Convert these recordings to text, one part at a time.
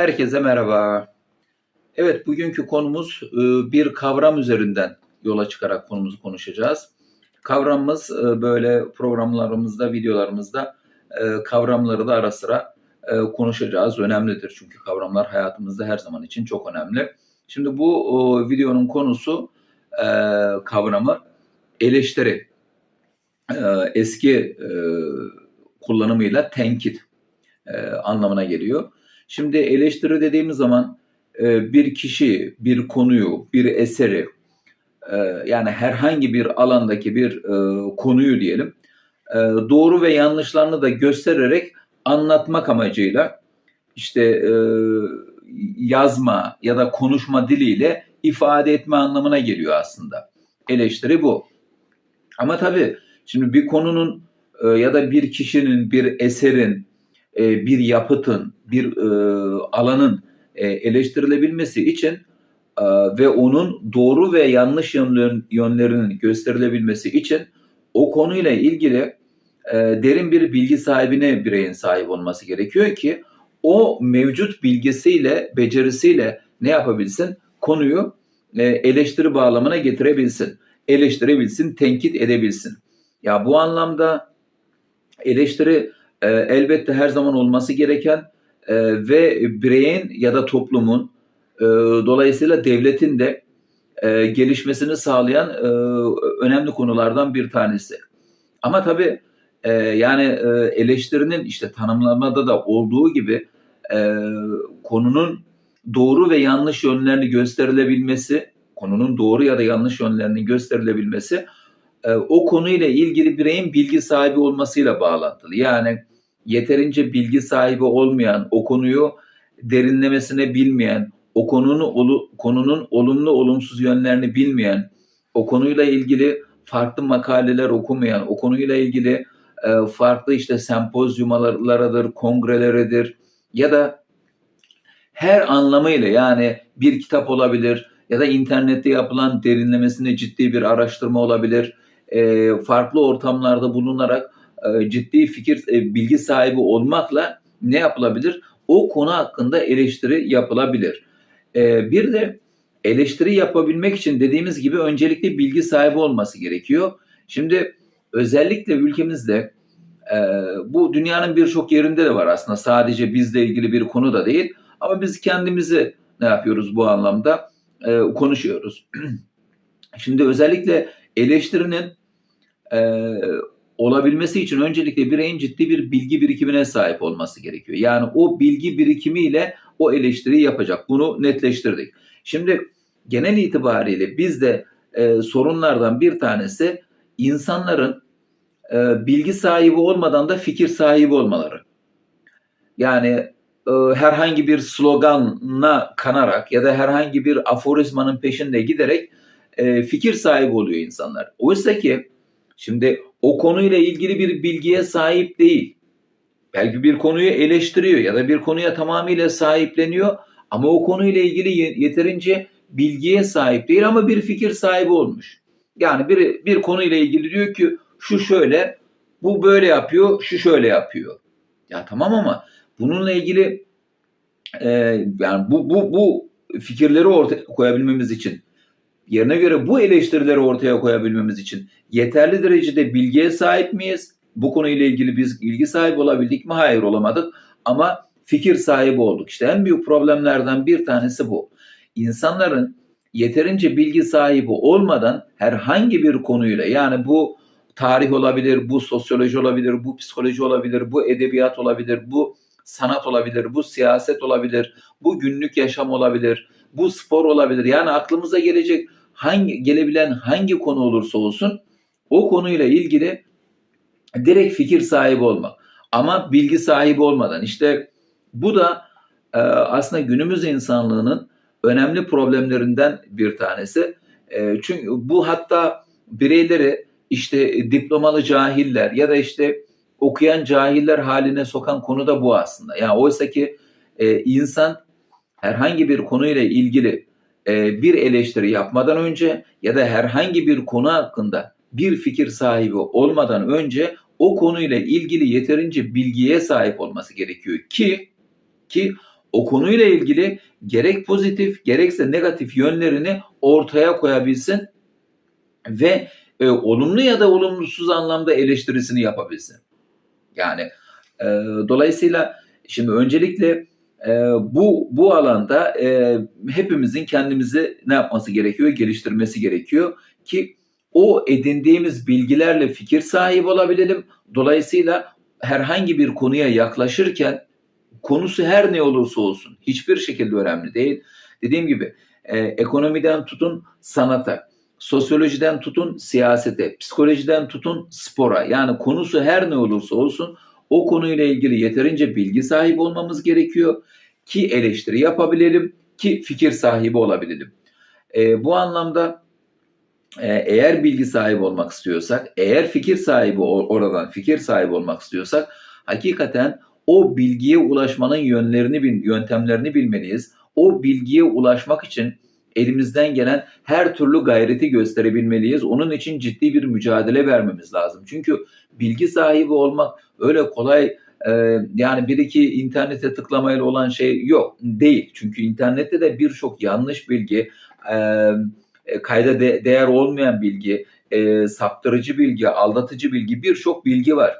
Herkese merhaba. Evet, bugünkü konumuz e, bir kavram üzerinden yola çıkarak konumuzu konuşacağız. Kavramımız e, böyle programlarımızda, videolarımızda e, kavramları da ara sıra konuşacağız. Önemlidir çünkü kavramlar hayatımızda her zaman için çok önemli. Şimdi bu videonun konusu kavramı eleştiri. Eski kullanımıyla tenkit anlamına geliyor. Şimdi eleştiri dediğimiz zaman e, bir kişi, bir konuyu, bir eseri e, yani herhangi bir alandaki bir e, konuyu diyelim doğru ve yanlışlarını da göstererek anlatmak amacıyla işte yazma ya da konuşma diliyle ifade etme anlamına geliyor aslında. Eleştiri bu. Ama tabii şimdi bir konunun ya da bir kişinin, bir eserin, e, bir yapıtın, bir e, alanın e, eleştirilebilmesi için ve onun doğru ve yanlış yönler- yönlerinin gösterilebilmesi için o konuyla ilgili derin bir bilgi sahibine bireyin sahip olması gerekiyor ki o mevcut bilgisiyle, becerisiyle ne yapabilsin? Konuyu eleştiri bağlamına getirebilsin, eleştirebilsin, tenkit edebilsin. Ya bu anlamda eleştiri e, elbette her zaman olması gereken e, ve bireyin ya da toplumun e, dolayısıyla devletin de e, gelişmesini sağlayan e, önemli konulardan bir tanesi. Ama tabii e, yani e, eleştirinin işte tanımlamada da olduğu gibi e, konunun doğru ve yanlış yönlerini gösterilebilmesi, konunun doğru ya da yanlış yönlerinin gösterilebilmesi e, o konuyla ilgili bireyin bilgi sahibi olmasıyla bağlantılı. Yani yeterince bilgi sahibi olmayan, o konuyu derinlemesine bilmeyen, o konunun konunun olumlu olumsuz yönlerini bilmeyen, o konuyla ilgili farklı makaleler okumayan, o konuyla ilgili e, farklı işte sempozyumalarıdır, kongreleridir ya da her anlamıyla yani bir kitap olabilir ya da internette yapılan derinlemesine ciddi bir araştırma olabilir. E, farklı ortamlarda bulunarak e, ciddi fikir, e, bilgi sahibi olmakla ne yapılabilir? O konu hakkında eleştiri yapılabilir. E, bir de eleştiri yapabilmek için dediğimiz gibi öncelikle bilgi sahibi olması gerekiyor. Şimdi özellikle ülkemizde bu dünyanın birçok yerinde de var aslında sadece bizle ilgili bir konu da değil ama biz kendimizi ne yapıyoruz bu anlamda konuşuyoruz. Şimdi özellikle eleştirinin olabilmesi için öncelikle bireyin ciddi bir bilgi birikimine sahip olması gerekiyor. Yani o bilgi birikimiyle o eleştiriyi yapacak. Bunu netleştirdik. Şimdi genel itibariyle bizde e, sorunlardan bir tanesi insanların e, bilgi sahibi olmadan da fikir sahibi olmaları. Yani e, herhangi bir sloganla kanarak ya da herhangi bir aforizmanın peşinde giderek e, fikir sahibi oluyor insanlar. Oysa ki şimdi o konuyla ilgili bir bilgiye sahip değil. Belki bir konuyu eleştiriyor ya da bir konuya tamamıyla sahipleniyor ama o konuyla ilgili ye- yeterince bilgiye sahip değil ama bir fikir sahibi olmuş. Yani bir, bir konuyla ilgili diyor ki şu şöyle, bu böyle yapıyor, şu şöyle yapıyor. Ya tamam ama bununla ilgili e, yani bu, bu, bu fikirleri ortaya koyabilmemiz için yerine göre bu eleştirileri ortaya koyabilmemiz için yeterli derecede bilgiye sahip miyiz? Bu konuyla ilgili biz bilgi sahibi olabildik mi? Hayır olamadık ama fikir sahibi olduk. İşte en büyük problemlerden bir tanesi bu. İnsanların yeterince bilgi sahibi olmadan herhangi bir konuyla yani bu tarih olabilir, bu sosyoloji olabilir, bu psikoloji olabilir, bu edebiyat olabilir, bu sanat olabilir, bu siyaset olabilir, bu günlük yaşam olabilir, bu spor olabilir. Yani aklımıza gelecek hangi gelebilen hangi konu olursa olsun o konuyla ilgili direkt fikir sahibi olmak. Ama bilgi sahibi olmadan işte bu da e, aslında günümüz insanlığının önemli problemlerinden bir tanesi. E, çünkü bu hatta bireyleri işte diplomalı cahiller ya da işte okuyan cahiller haline sokan konu da bu aslında. Yani oysa ki e, insan herhangi bir konuyla ilgili bir eleştiri yapmadan önce ya da herhangi bir konu hakkında bir fikir sahibi olmadan önce o konuyla ilgili yeterince bilgiye sahip olması gerekiyor ki ki o konuyla ilgili gerek pozitif gerekse negatif yönlerini ortaya koyabilsin ve e, olumlu ya da olumsuz anlamda eleştirisini yapabilsin. Yani e, dolayısıyla şimdi öncelikle e, bu bu alanda e, hepimizin kendimizi ne yapması gerekiyor? Geliştirmesi gerekiyor ki o edindiğimiz bilgilerle fikir sahibi olabilelim. Dolayısıyla herhangi bir konuya yaklaşırken konusu her ne olursa olsun hiçbir şekilde önemli değil. Dediğim gibi e, ekonomiden tutun sanata, sosyolojiden tutun siyasete, psikolojiden tutun spora. Yani konusu her ne olursa olsun o konuyla ilgili yeterince bilgi sahibi olmamız gerekiyor ki eleştiri yapabilelim ki fikir sahibi olabilelim. E, bu anlamda e, eğer bilgi sahibi olmak istiyorsak, eğer fikir sahibi oradan fikir sahibi olmak istiyorsak hakikaten o bilgiye ulaşmanın yönlerini, yöntemlerini bilmeliyiz. O bilgiye ulaşmak için elimizden gelen her türlü gayreti gösterebilmeliyiz. Onun için ciddi bir mücadele vermemiz lazım. Çünkü bilgi sahibi olmak öyle kolay e, yani bir iki internete tıklamayla olan şey yok değil. Çünkü internette de birçok yanlış bilgi, e, kayda de, değer olmayan bilgi, e, saptırıcı bilgi, aldatıcı bilgi birçok bilgi var.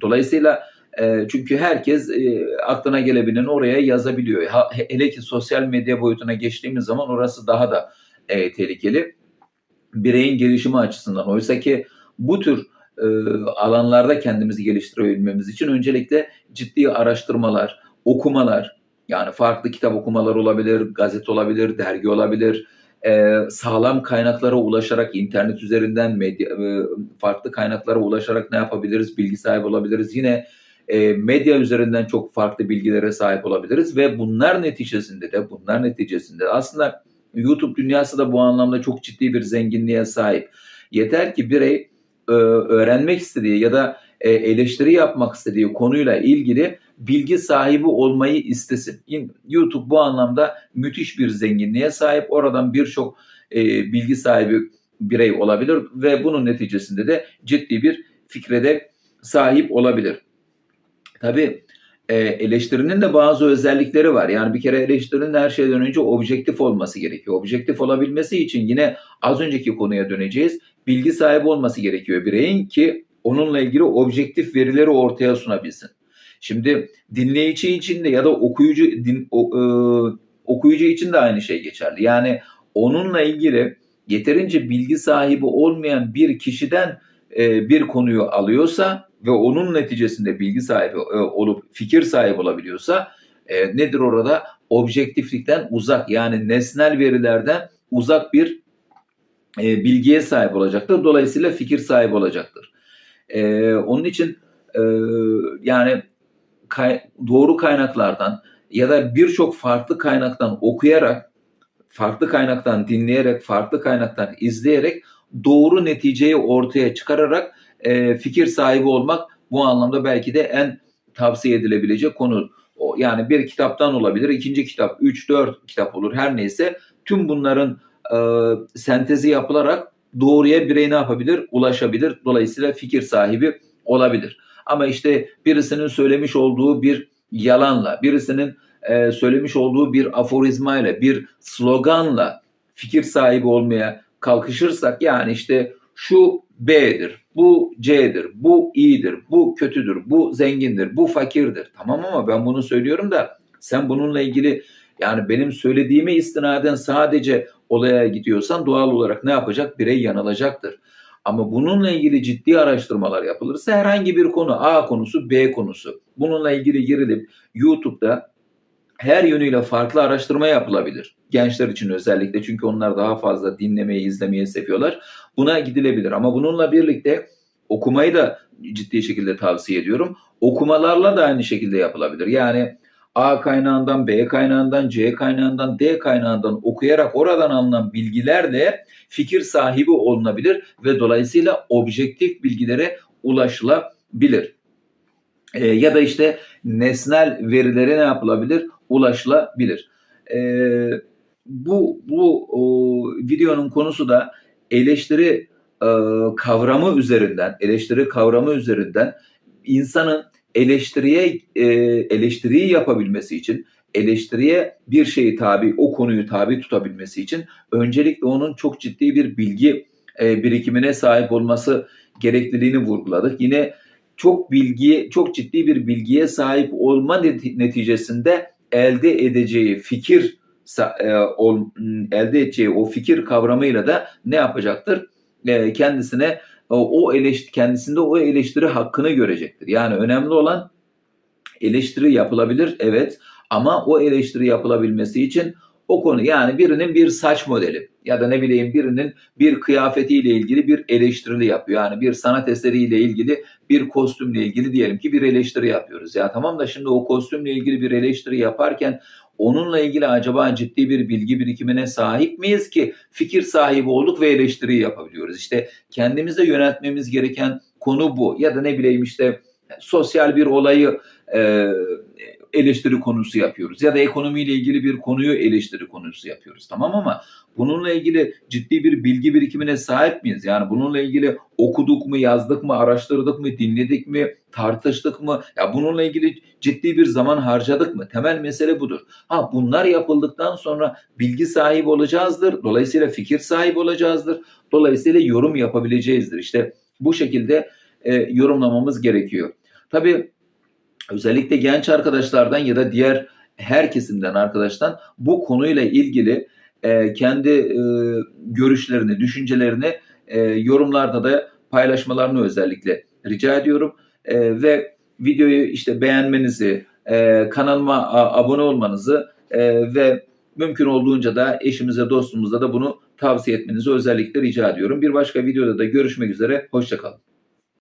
Dolayısıyla e, çünkü herkes e, aklına gelebileni oraya yazabiliyor. Hele ki sosyal medya boyutuna geçtiğimiz zaman orası daha da e, tehlikeli. Bireyin gelişimi açısından. Oysa ki bu tür e, alanlarda kendimizi geliştirebilmemiz için öncelikle ciddi araştırmalar, okumalar, yani farklı kitap okumalar olabilir, gazete olabilir, dergi olabilir, e, sağlam kaynaklara ulaşarak internet üzerinden medya, e, farklı kaynaklara ulaşarak ne yapabiliriz? Bilgi sahibi olabiliriz. Yine e, medya üzerinden çok farklı bilgilere sahip olabiliriz ve bunlar neticesinde de bunlar neticesinde de aslında YouTube dünyası da bu anlamda çok ciddi bir zenginliğe sahip. Yeter ki birey e, öğrenmek istediği ya da e, eleştiri yapmak istediği konuyla ilgili bilgi sahibi olmayı istesin. YouTube bu anlamda müthiş bir zenginliğe sahip. Oradan birçok bilgi sahibi birey olabilir ve bunun neticesinde de ciddi bir fikrede sahip olabilir. Tabii e, eleştirinin de bazı özellikleri var. Yani bir kere eleştirinin her şeyden önce objektif olması gerekiyor. Objektif olabilmesi için yine az önceki konuya döneceğiz. Bilgi sahibi olması gerekiyor bireyin ki onunla ilgili objektif verileri ortaya sunabilsin. Şimdi dinleyici için de ya da okuyucu din, o, e, okuyucu için de aynı şey geçerli. Yani onunla ilgili yeterince bilgi sahibi olmayan bir kişiden e, bir konuyu alıyorsa ve onun neticesinde bilgi sahibi e, olup fikir sahibi olabiliyorsa e, nedir orada? Objektiflikten uzak yani nesnel verilerden uzak bir bilgiye sahip olacaktır. Dolayısıyla fikir sahibi olacaktır. Onun için yani doğru kaynaklardan ya da birçok farklı kaynaktan okuyarak, farklı kaynaktan dinleyerek, farklı kaynaktan izleyerek doğru neticeyi ortaya çıkararak e, fikir sahibi olmak bu anlamda belki de en tavsiye edilebilecek konu. O, yani bir kitaptan olabilir, ikinci kitap, üç, dört kitap olur her neyse. Tüm bunların e, sentezi yapılarak doğruya birey ne yapabilir? Ulaşabilir. Dolayısıyla fikir sahibi olabilir. Ama işte birisinin söylemiş olduğu bir yalanla, birisinin e, söylemiş olduğu bir aforizmayla, bir sloganla fikir sahibi olmaya kalkışırsak yani işte şu B'dir, bu C'dir, bu iyidir, bu kötüdür, bu zengindir, bu fakirdir. Tamam ama ben bunu söylüyorum da sen bununla ilgili yani benim söylediğime istinaden sadece olaya gidiyorsan doğal olarak ne yapacak? Birey yanılacaktır. Ama bununla ilgili ciddi araştırmalar yapılırsa herhangi bir konu A konusu B konusu bununla ilgili girilip YouTube'da her yönüyle farklı araştırma yapılabilir. Gençler için özellikle çünkü onlar daha fazla dinlemeyi, izlemeyi seviyorlar. Buna gidilebilir ama bununla birlikte okumayı da ciddi şekilde tavsiye ediyorum. Okumalarla da aynı şekilde yapılabilir. Yani A kaynağından, B kaynağından, C kaynağından, D kaynağından okuyarak oradan alınan bilgilerle fikir sahibi olunabilir ve dolayısıyla objektif bilgilere ulaşılabilir. E, ya da işte nesnel verilere ne yapılabilir? Ulaşılabilir. E, bu bu o, videonun konusu da eleştiri e, kavramı üzerinden, eleştiri kavramı üzerinden insanın eleştiriye e, eleştiriyi yapabilmesi için, eleştiriye bir şeyi tabi, o konuyu tabi tutabilmesi için öncelikle onun çok ciddi bir bilgi e, birikimine sahip olması gerekliliğini vurguladık. Yine çok bilgiye, çok ciddi bir bilgiye sahip olma neti- neticesinde elde edeceği fikir e, elde edeceği o fikir kavramıyla da ne yapacaktır? E, kendisine o, o eleştiri kendisinde o eleştiri hakkını görecektir. Yani önemli olan eleştiri yapılabilir evet ama o eleştiri yapılabilmesi için o konu yani birinin bir saç modeli ya da ne bileyim birinin bir kıyafetiyle ilgili bir eleştirili yapıyor. Yani bir sanat eseriyle ilgili bir kostümle ilgili diyelim ki bir eleştiri yapıyoruz. Ya tamam da şimdi o kostümle ilgili bir eleştiri yaparken onunla ilgili acaba ciddi bir bilgi birikimine sahip miyiz ki fikir sahibi olduk ve eleştiri yapabiliyoruz. İşte kendimize yöneltmemiz gereken konu bu. Ya da ne bileyim işte sosyal bir olayı e, eleştiri konusu yapıyoruz. Ya da ekonomiyle ilgili bir konuyu eleştiri konusu yapıyoruz. Tamam ama bununla ilgili ciddi bir bilgi birikimine sahip miyiz? Yani bununla ilgili okuduk mu, yazdık mı, araştırdık mı, dinledik mi, tartıştık mı? Ya bununla ilgili ciddi bir zaman harcadık mı? Temel mesele budur. Ha bunlar yapıldıktan sonra bilgi sahibi olacağızdır. Dolayısıyla fikir sahibi olacağızdır. Dolayısıyla yorum yapabileceğizdir. İşte bu şekilde e, yorumlamamız gerekiyor. Tabii özellikle genç arkadaşlardan ya da diğer her kesimden arkadaştan bu konuyla ilgili e, kendi e, görüşlerini, düşüncelerini e, yorumlarda da paylaşmalarını özellikle rica ediyorum. E, ve videoyu işte beğenmenizi, e, kanalıma abone olmanızı e, ve mümkün olduğunca da eşimize, dostumuza da bunu tavsiye etmenizi özellikle rica ediyorum. Bir başka videoda da görüşmek üzere, hoşçakalın.